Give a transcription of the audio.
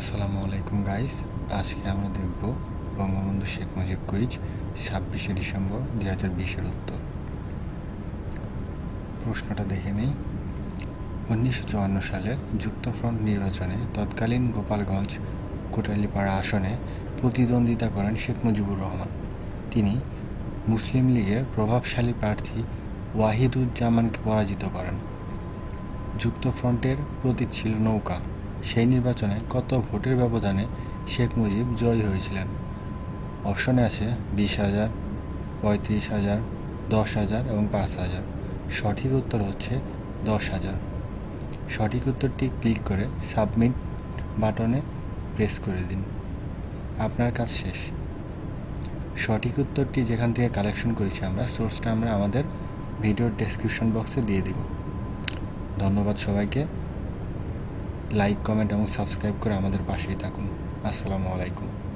আসসালামু আলাইকুম গাইস, আজকে আমরা দেখব বঙ্গবন্ধু শেখ মুজিব কুইজ ছাব্বিশে ডিসেম্বর দুই হাজার বিশের উত্তর। প্রশ্নটা দেখে নেই। উনিশশো চুয়ান্ন সালের যুক্তফ্রন্ট নির্বাচনে তৎকালীন গোপালগঞ্জ কোটালীপাড়া আসনে প্রতিদ্বন্দ্বিতা করেন শেখ মুজিবুর রহমান। তিনি মুসলিম লীগের প্রভাবশালী প্রার্থী ওয়াহিদুজ্জামানকে পরাজিত করেন। যুক্তফ্রন্টের প্রতীক ছিল নৌকা সেই নির্বাচনে কত ভোটের ব্যবধানে শেখ মুজিব জয়ী হয়েছিলেন? অপশনে আছে বিশ হাজার, পঁয়ত্রিশ হাজার, দশ হাজার এবং পাঁচ হাজার। সঠিক উত্তর হচ্ছে দশ হাজার। সঠিক উত্তরটি ক্লিক করে সাবমিট বাটনে প্রেস করে দিন। আপনার কাজ শেষ। সঠিক উত্তরটি যেখান থেকে কালেকশন করেছি আমরা, সোর্সটা আমরা আমাদের ভিডিওর ডেসক্রিপশন বক্সে দিয়ে দিব। ধন্যবাদ সবাইকে। লাইক কমেন্ট এবং সাবস্ক্রাইব করে আমাদের পাশেই থাকুন। আসসালামু আলাইকুম।